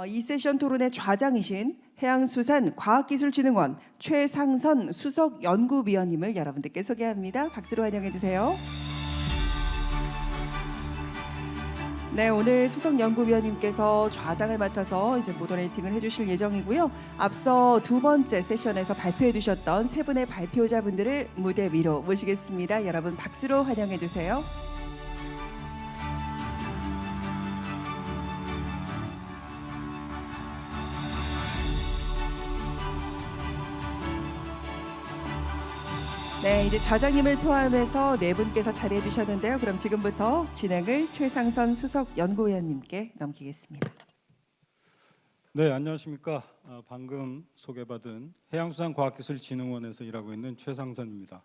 어, 이 세션 토론의 좌장이신 해양수산과학기술진흥원 최상선 수석 연구위원님을 여러분들께 소개합니다. 박수로 환영해 주세요. 네, 오늘 수석 연구위원님께서 좌장을 맡아서 이제 모더레이팅을 해주실 예정이고요. 앞서 두 번째 세션에서 발표해 주셨던 세 분의 발표자분들을 무대 위로 모시겠습니다. 여러분 박수로 환영해 주세요. 네, 이제 좌장님을 포함해서 네 분께서 자리해 주셨는데요. 그럼 지금부터 진행을 최상선 수석 연구위원님께 넘기겠습니다. 네, 안녕하십니까. 아, 방금 소개받은 해양수산과학기술진흥원에서 일하고 있는 최상선입니다.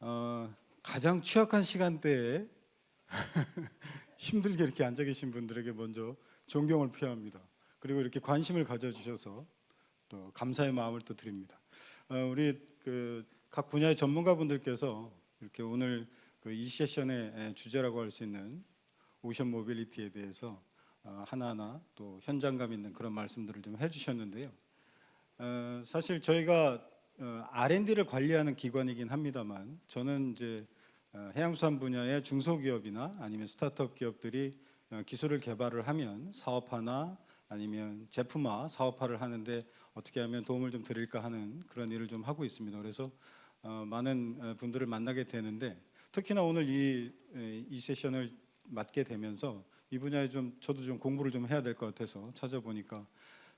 어, 가장 취약한 시간대에 힘들게 이렇게 앉아 계신 분들에게 먼저 존경을 표합니다. 그리고 이렇게 관심을 가져주셔서 또 감사의 마음을 또 드립니다. 어, 우리 그 각 분야의 전문가분들께서 이렇게 오늘 그 이 세션의 주제라고 할 수 있는 오션 모빌리티에 대해서 어, 하나하나 또 현장감 있는 그런 말씀들을 좀 해주셨는데요. 어, 사실 저희가 어, R&D를 관리하는 기관이긴 합니다만 저는 이제 어, 해양수산 분야의 중소기업이나 아니면 스타트업 기업들이 어, 기술을 개발을 하면 사업화나 아니면 제품화, 사업화를 하는데 어떻게 하면 도움을 좀 드릴까 하는 그런 일을 좀 하고 있습니다. 그래서 어, 많은 어, 분들을 만나게 되는데 특히나 오늘 이, 에, 이 세션을 맡게 되면서 이 분야에 좀 저도 좀 공부를 좀 해야 될 것 같아서 찾아보니까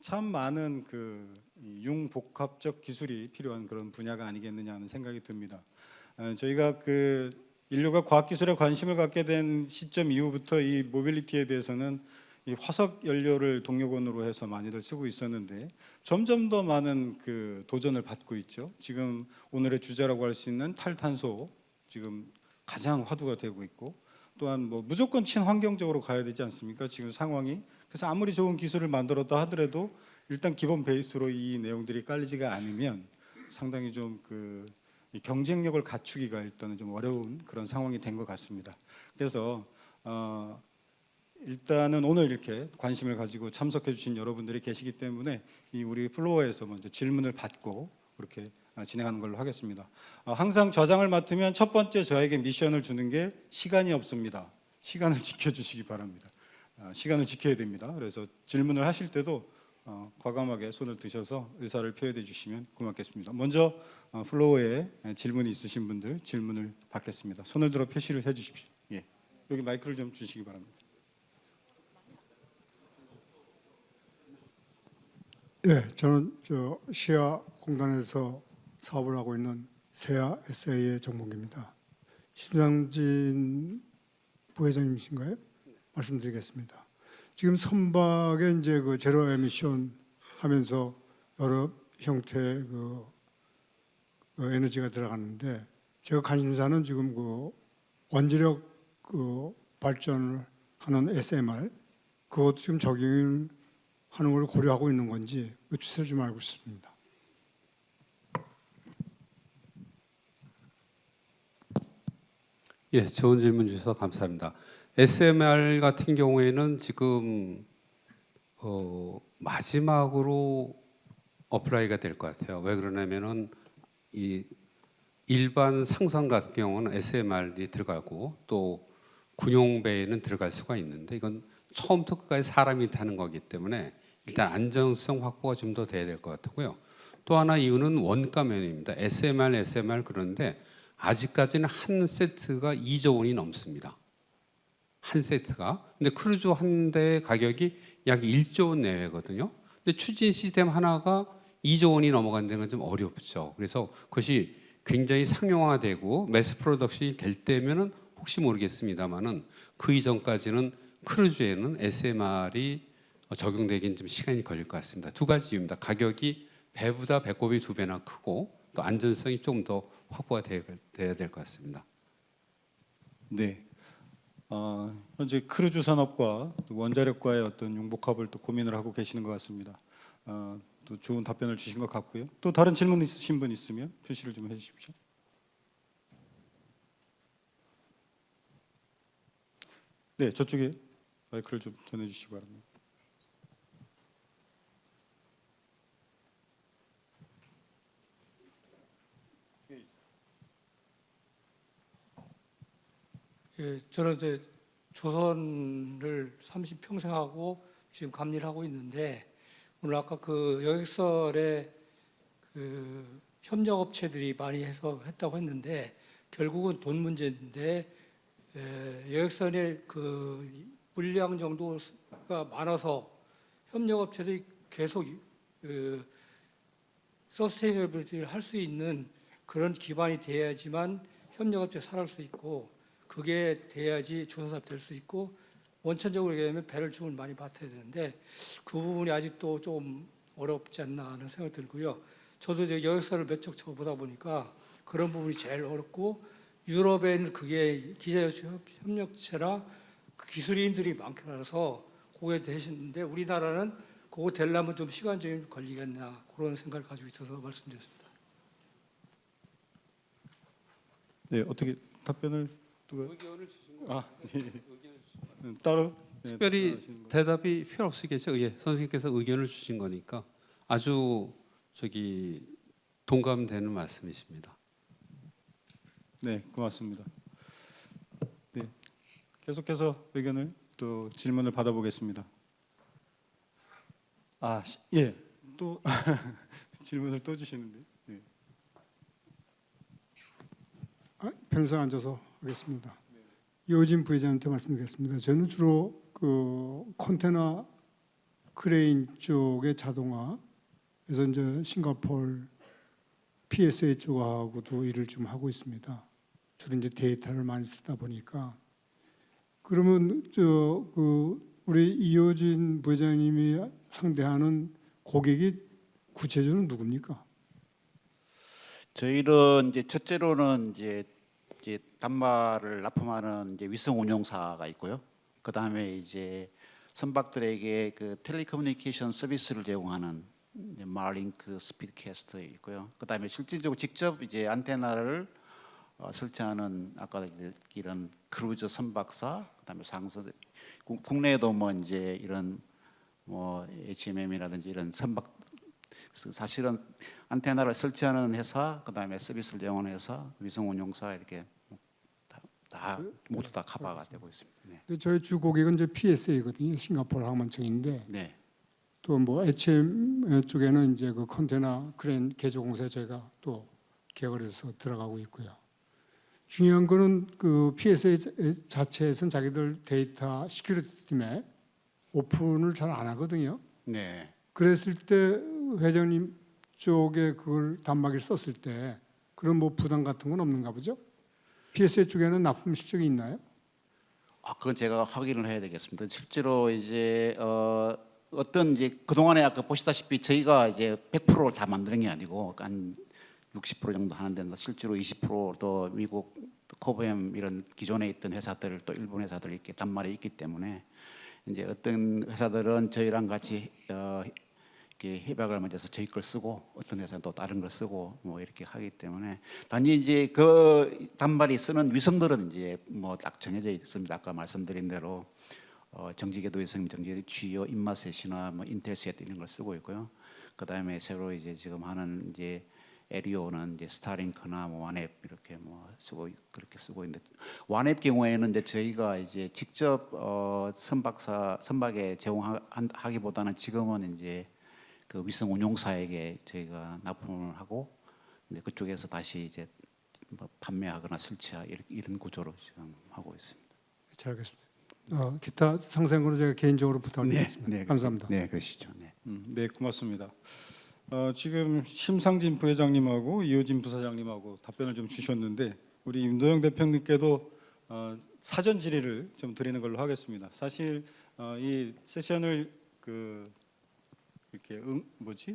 참 많은 그 융복합적 기술이 필요한 그런 분야가 아니겠느냐 하는 생각이 듭니다. 어, 저희가 그 인류가 과학기술에 관심을 갖게 된 시점 이후부터 이 모빌리티에 대해서는 이 화석 연료를 동력원으로 해서 많이들 쓰고 있었는데 점점 더 많은 그 도전을 받고 있죠. 지금 오늘의 주제라고 할 수 있는 탈탄소 지금 가장 화두가 되고 있고 또한 뭐 무조건 친환경적으로 가야 되지 않습니까? 지금 상황이 그래서 아무리 좋은 기술을 만들었다 하더라도 일단 기본 베이스로 이 내용들이 깔리지가 않으면 상당히 좀그 경쟁력을 갖추기가 일단은 좀 어려운 그런 상황이 된 것 같습니다. 그래서 어, 일단은 오늘 이렇게 관심을 가지고 참석해 주신 여러분들이 계시기 때문에 이 우리 플로어에서 먼저 질문을 받고 그렇게 아, 진행하는 걸로 하겠습니다. 어, 항상 좌장을 맡으면 첫 번째 저에게 미션을 주는 게 시간이 없습니다. 시간을 지켜주시기 바랍니다. 아, 시간을 지켜야 됩니다. 그래서 질문을 하실 때도 어, 과감하게 손을 드셔서 의사를 표현해 주시면 고맙겠습니다. 먼저 어, 플로어에 질문이 있으신 분들 질문을 받겠습니다. 손을 들어 표시를 해 주십시오. 예. 여기 마이크를 좀 주시기 바랍니다. 예, 저는 저 시아 공단에서 사업을 하고 있는 세아 SA의 정봉기입니다. 신상진 부회장님이신가요? 말씀드리겠습니다. 지금 선박에 이제 그 제로 에미션 하면서 여러 형태의 그, 그 에너지가 들어가는데 제가 관심사는 지금 그 원자력 그 발전을 하는 SMR 그것도 지금 적용을 하는 걸 고려하고 있는 건지 그 추세를 좀 알고 싶습니다. 예, 좋은 질문 주셔서 감사합니다. SMR 같은 경우에는 지금 어, 마지막으로 어플라이가 될 것 같아요. 왜 그러냐면은 이 일반 상선 같은 경우는 SMR이 들어가고 또 군용배에는 들어갈 수가 있는데 이건 처음부터 끝까지 사람이 타는 거기 때문에 일단 안정성 확보가 좀 더 돼야 될 것 같고요. 또 하나 이유는 원가 면입니다. SMR, SMR 그런데 아직까지는 한 세트가 2조 원이 넘습니다. 한 세트가. 근데 크루즈 한 대의 가격이 약 1조 원 내외거든요. 근데 추진 시스템 하나가 2조 원이 넘어간다는 건 좀 어렵죠. 그래서 그것이 굉장히 상용화되고 매스 프로덕션이 될 때면은 혹시 모르겠습니다만은 그 이전까지는 크루즈에는 SMR이 적용되긴 좀 시간이 걸릴 것 같습니다. 두 가지 이유입니다. 가격이 배보다 배꼽이 두 배나 크고 또 안전성이 좀 더 확보가 돼야 될 것 같습니다. 네. 어, 현재 크루즈 산업과 또 원자력과의 어떤 융복합을 또 고민을 하고 계시는 것 같습니다. 어, 또 좋은 답변을 주신 것 같고요. 또 다른 질문 있으신 분 있으면 표시를 좀 해주십시오. 네, 저쪽에 마이크를 좀 전해주시기 바랍니다. 예, 저는 이제 조선을 30평생 하고 지금 감리를 하고 있는데 오늘 아까 그 여객설에 그 협력업체들이 많이 해서 했다고 했는데 결국은 돈 문제인데 에, 여객선의 그 물량 정도가 많아서 협력업체들이 계속 그 서스테이너빌리티를 할 수 있는 그런 기반이 돼야지만 협력업체 살아갈 수 있고 그게 돼야지 조선사업 될 수 있고 원천적으로 얘기하면 배를 주을 많이 맡아야 되는데 그 부분이 아직도 좀 어렵지 않나 하는 생각이 들고요. 저도 이제 여객사를 몇척 쳐보다 보니까 그런 부분이 제일 어렵고 유럽에는 그게 기자협력체라 그 기술인들이 많게라서 그게 되시는데 우리나라는 그거 되려면 좀 시간적인 걸리겠나 그런 생각을 가지고 있어서 말씀드렸습니다. 네, 어떻게 답변을 누가? 아, 네. 음, 따로 네, 특별히. 대답이 필요 없으겠죠. 예, 선생님께서 의견을 주신 거니까 아주 저기 동감되는 말씀이십니다. 네, 고맙습니다. 네, 계속해서 의견을 또 질문을 받아보겠습니다. 아, 시- 예, 또 질문을 또 주시는데. 네. 아, 변호사 앉아서 하겠습니다. 이호진 부회장한테 말씀드리겠습니다. 저는 주로 그 컨테너 크레인 쪽의 자동화, 그래서 이제 싱가폴 PSA 쪽하고도 일을 좀 하고 있습니다. 주로 이제 데이터를 많이 쓰다 보니까 그러면 저 그 우리 이호진 부회장님이 상대하는 고객이 구체적으로 누굽니까? 저희는 이제 첫째로는 이제 이제 단말을 납품하는 이제 위성 운용사가 있고요. 그 다음에 이제 선박들에게 그 텔레커뮤니케이션 서비스를 제공하는 마링크 스피드캐스트 있고요. 그 다음에 실질적으로 직접 이제 안테나를 어, 설치하는 아까 이런 크루즈 선박사, 그다음에 국- 국내에도 뭐 이제 이런 뭐 HMM이라든지 이런 선박 그 사실은 안테나를 설치하는 회사, 그다음에 서비스를 제공하는 회사, 위성 운용사 이렇게 다, 다 모두 다 커버가 되고 있습니다. 네. 근데 저희 주 고객은 이제 PSA거든요. 싱가포르 항만청인데 네. 또 뭐 HM 쪽에는 이제 그 컨테너 크레인 개조 공사에 저희가 또 개발을 해서 들어가고 있고요. 중요한 거는 그 PSA 자체에서는 자기들 데이터 시큐리티 팀에 오픈을 잘 안 하거든요. 네. 그랬을 때 회장님 쪽에 그걸 단말기를 썼을 때 그런 뭐 부담 같은 건 없는가 보죠? PSA 쪽에는 납품 실적이 있나요? 아, 그건 제가 확인을 해야 되겠습니다. 실제로 이제 어, 어떤 이제 그 동안에 아까 보시다시피 저희가 이제 100%를 다 만드는 게 아니고 한 60% 정도 하는데 실제로 20%또 미국 코브엠 이런 기존에 있던 회사들 또 일본 회사들 이렇게 단말이 있기 때문에 이제 어떤 회사들은 저희랑 같이 어, 이렇게 협약을 맺어서 저희 걸 쓰고 어떤 회사는 또 다른 걸 쓰고 뭐 이렇게 하기 때문에 단지 이제 그 단말이 쓰는 위성들은 이제 뭐 딱 정해져 있습니다. 아까 말씀드린 대로 어, 정지궤도 위성, 정지궤도 GEO, 인마셋이나 뭐 인텔셋 이런 걸 쓰고 있고요. 그 다음에 새로 이제 지금 하는 이제 에리오는 이제 스타링크나 뭐 와넵 이렇게 뭐 쓰고 있- 그렇게 쓰고 있는데 와넵 경우에는 이제 저희가 이제 직접 어, 선박사 선박에 제공하기보다는 지금은 이제 그 위성 운용사에게 저희가 납품을 하고 이제 그쪽에서 다시 이제 뭐 판매하거나 설치하 이런, 이런 구조로 지금 하고 있습니다. 잘 알겠습니다. 어, 기타 상세한 거는 제가 개인적으로 부탁드리겠습니다. 감사합니다. 네, 그러시죠. 네. 음, 네, 고맙습니다. 어, 지금 심상진 부회장님하고 이호진 부사장님하고 답변을 좀 주셨는데 우리 임도영 대표님께도 어, 사전 질의를 좀 드리는 걸로 하겠습니다. 사실 어, 이 세션을 그 이렇게 응, 뭐지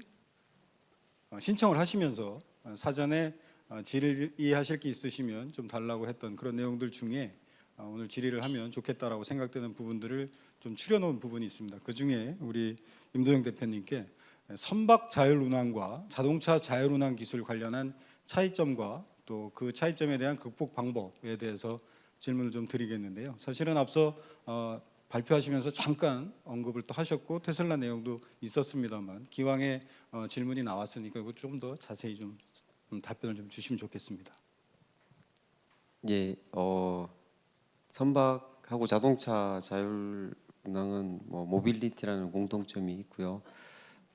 어, 신청을 하시면서 어, 사전에 어, 질의하실 게 있으시면 좀 달라고 했던 그런 내용들 중에 어, 오늘 질의를 하면 좋겠다라고 생각되는 부분들을 좀 추려놓은 부분이 있습니다. 그 중에 우리 임도영 대표님께 선박 자율 운항과 자동차 자율 운항 기술 관련한 차이점과 또 그 차이점에 대한 극복 방법에 대해서 질문을 좀 드리겠는데요. 사실은 앞서 어, 발표하시면서 잠깐 언급을 또 하셨고 테슬라 내용도 있었습니다만 기왕에 어, 질문이 나왔으니까 이거 좀더 자세히 좀, 좀 답변을 좀 주시면 좋겠습니다. 예, 어 선박하고 자동차 자율 운항은 뭐 모빌리티라는 공통점이 있고요.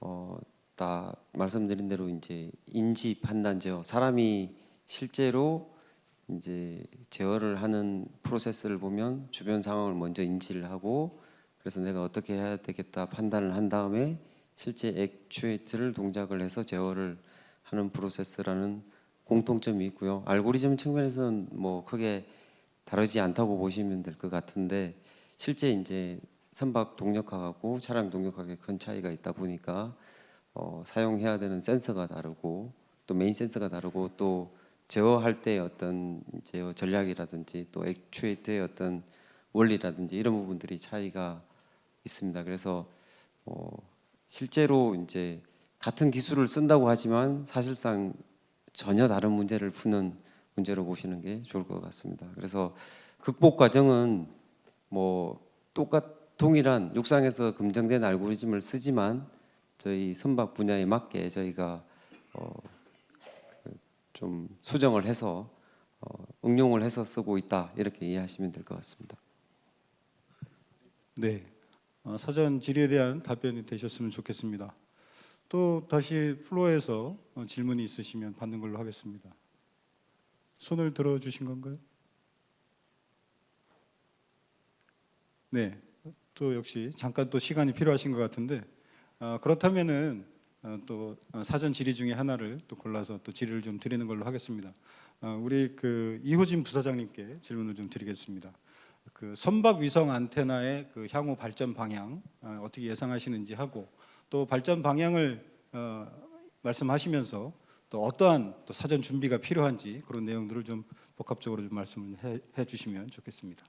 어, 다 말씀드린 대로 이제 인지 판단 제어 사람이 실제로 이제 제어를 하는 프로세스를 보면 주변 상황을 먼저 인지를 하고 그래서 내가 어떻게 해야 되겠다 판단을 한 다음에 실제 액추에이트를 동작을 해서 제어를 하는 프로세스라는 공통점이 있고요. 알고리즘 측면에서는 뭐 크게 다르지 않다고 보시면 될 것 같은데 실제 이제 선박 동력학하고 차량 동력학에 큰 차이가 있다 보니까 어, 사용해야 되는 센서가 다르고 또 메인 센서가 다르고 또 제어할 때 어떤 제어 전략이라든지 또 액추에이트의 어떤 원리라든지 이런 부분들이 차이가 있습니다. 그래서 어, 실제로 이제 같은 기술을 쓴다고 하지만 사실상 전혀 다른 문제를 푸는 문제로 보시는 게 좋을 것 같습니다. 그래서 극복 과정은 뭐 똑같 동일한 육상에서 검증된 알고리즘을 쓰지만 저희 선박 분야에 맞게 저희가 어, 그 좀 수정을 해서 어, 응용을 해서 쓰고 있다 이렇게 이해하시면 될 것 같습니다. 네, 어, 사전 질의에 대한 답변이 되셨으면 좋겠습니다. 또 다시 플로어에서 어, 질문이 있으시면 받는 걸로 하겠습니다. 손을 들어 주신 건가요? 네, 또 역시 잠깐 또 시간이 필요하신 것 같은데 어, 그렇다면은 어, 또 어, 사전 질의 중에 하나를 또 골라서 또 질의를 좀 드리는 걸로 하겠습니다. 어, 우리 그 이호진 부사장님께 질문을 좀 드리겠습니다. 그 선박 위성 안테나의 그 향후 발전 방향 어, 어떻게 예상하시는지 하고 또 발전 방향을 어, 말씀하시면서 또 어떠한 또 사전 준비가 필요한지 그런 내용들을 좀 복합적으로 좀 말씀을 해, 해 주시면 좋겠습니다.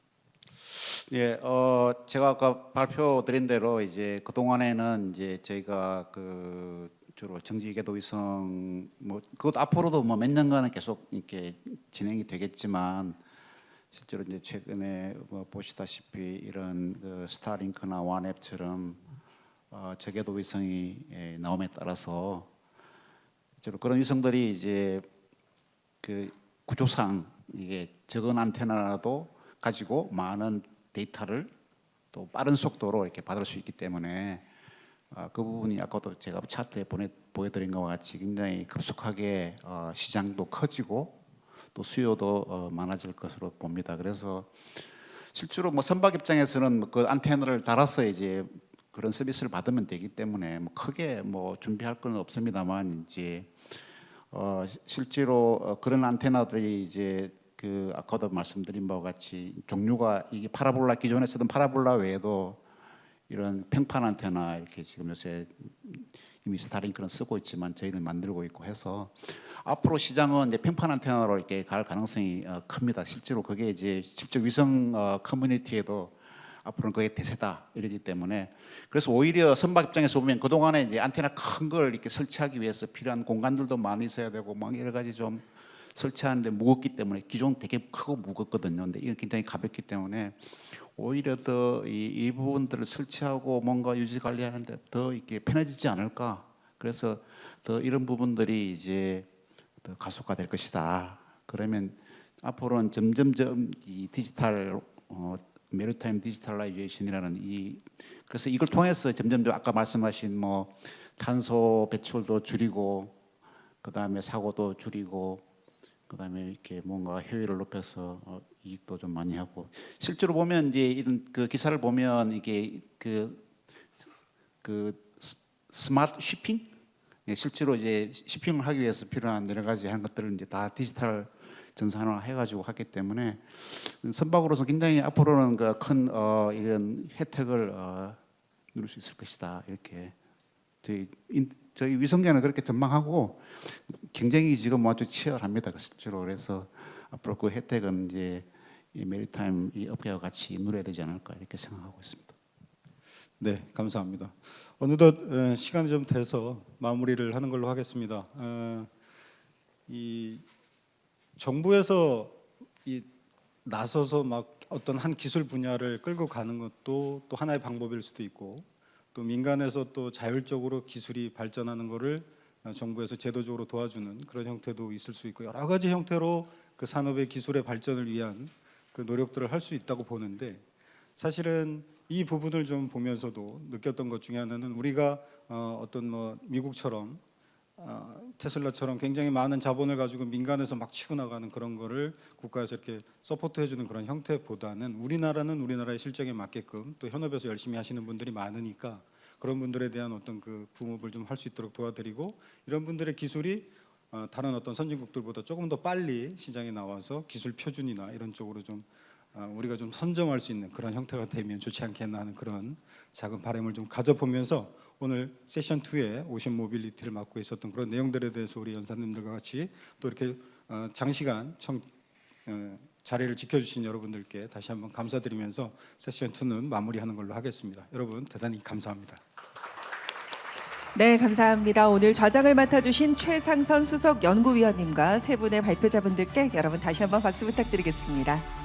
예, 어 제가 아까 발표드린 대로 이제 그 동안에는 이제 저희가 그 주로 정지궤도 위성 뭐 그것 앞으로도 뭐 몇 년간은 계속 이렇게 진행이 되겠지만 실제로 이제 최근에 뭐 보시다시피 이런 그 스타링크나 와nep처럼 어, 저궤도 위성이 예, 나옴에 따라서 실제로 그런 위성들이 이제 그 구조상 이게 적은 안테나라도 가지고 많은 데이터를 또 빠른 속도로 이렇게 받을 수 있기 때문에 아, 그 부분이 아까도 제가 차트에 보내 보여드린 것과 같이 굉장히 급속하게 어, 시장도 커지고 또 수요도 어, 많아질 것으로 봅니다. 그래서 실제로 뭐 선박 입장에서는 그 안테나를 달아서 이제 그런 서비스를 받으면 되기 때문에 뭐 크게 뭐 준비할 건 없습니다만 이제 어 실제로 어, 그런 안테나들이 이제 그 아까도 말씀드린 바와 같이 종류가 이게 파라볼라 기존에 쓰던 파라볼라 외에도 이런 평판 안테나 이렇게 지금 요새 이미 스타링크는 쓰고 있지만 저희는 만들고 있고 해서 앞으로 시장은 이제 평판 안테나로 이렇게 갈 가능성이 어, 큽니다. 실제로 그게 이제 실제 위성 어, 커뮤니티에도 앞으로는 그게 대세다 이러기 때문에 그래서 오히려 선박 입장에서 보면 그 동안에 이제 안테나 큰 걸 이렇게 설치하기 위해서 필요한 공간들도 많이 있어야 되고 막 여러 가지 좀 설치하는데 무겁기 때문에 기존 되게 크고 무겁거든요. 근데 이건 굉장히 가볍기 때문에 오히려 더 이 부분들을 설치하고 뭔가 유지 관리하는데 더 이렇게 편해지지 않을까. 그래서 더 이런 부분들이 이제 더 가속화될 것이다. 그러면 앞으로는 점점점 이 디지털 어, 메리타임 디지털라이제이션이라는 이 그래서 이걸 통해서 점점점 아까 말씀하신 뭐 탄소 배출도 줄이고 그다음에 사고도 줄이고 그다음에 이렇게 뭔가 효율을 높여서 어, 이익도 좀 많이 하고. 실제로 보면 이제 이런 그 기사를 보면 이게 그 그 스마트 쇼핑? 예, 실제로 이제 쇼핑을 하기 위해서 필요한 여러 가지 하는 것들을 이제 다 디지털 전산화 해가지고 하기 때문에 선박으로서 굉장히 앞으로는 그 큰 어, 이런 혜택을 어, 누릴 수 있을 것이다. 이렇게 저희 인, 저희 위성계는 그렇게 전망하고 경쟁이 지금 뭐 아주 치열합니다 그 실제로 그래서 앞으로 그 혜택은 이제 이 메리타임 이 업계와 같이 누려야 되지 않을까 이렇게 생각하고 있습니다. 네, 감사합니다. 어느덧 에, 시간이 좀 돼서 마무리를 하는 걸로 하겠습니다. 어, 이 정부에서 이 나서서 막 어떤 한 기술 분야를 끌고 가는 것도 또 하나의 방법일 수도 있고 또 민간에서 또 자율적으로 기술이 발전하는 것을 어, 정부에서 제도적으로 도와주는 그런 형태도 있을 수 있고 여러 가지 형태로 그 산업의 기술의 발전을 위한 그 노력들을 할 수 있다고 보는데 사실은 이 부분을 좀 보면서도 느꼈던 것 중에 하나는 우리가 어, 어떤 뭐 미국처럼 어, 테슬라처럼 굉장히 많은 자본을 가지고 민간에서 막 치고 나가는 그런 거를 국가에서 이렇게 서포트해 주는 그런 형태보다는 우리나라는 우리나라의 실정에 맞게끔 또 현업에서 열심히 하시는 분들이 많으니까 그런 분들에 대한 어떤 그 붕업을 좀 할 수 있도록 도와드리고 이런 분들의 기술이 어, 다른 어떤 선진국들보다 조금 더 빨리 시장에 나와서 기술 표준이나 이런 쪽으로 좀 어, 우리가 좀 선점할 수 있는 그런 형태가 되면 좋지 않겠나 하는 그런 작은 바람을 좀 가져보면서 오늘 세션 2에 오션 모빌리티를 맡고 있었던 그런 내용들에 대해서 우리 연사님들과 같이 또 이렇게 어, 장시간 청, 어, 자리를 지켜주신 여러분들께 다시 한번 감사드리면서 세션 2는 마무리하는 걸로 하겠습니다. 여러분 대단히 감사합니다. 네, 감사합니다. 오늘 좌장을 맡아주신 최상선 수석 연구위원님과 세 분의 발표자분들께 여러분 다시 한번 박수 부탁드리겠습니다.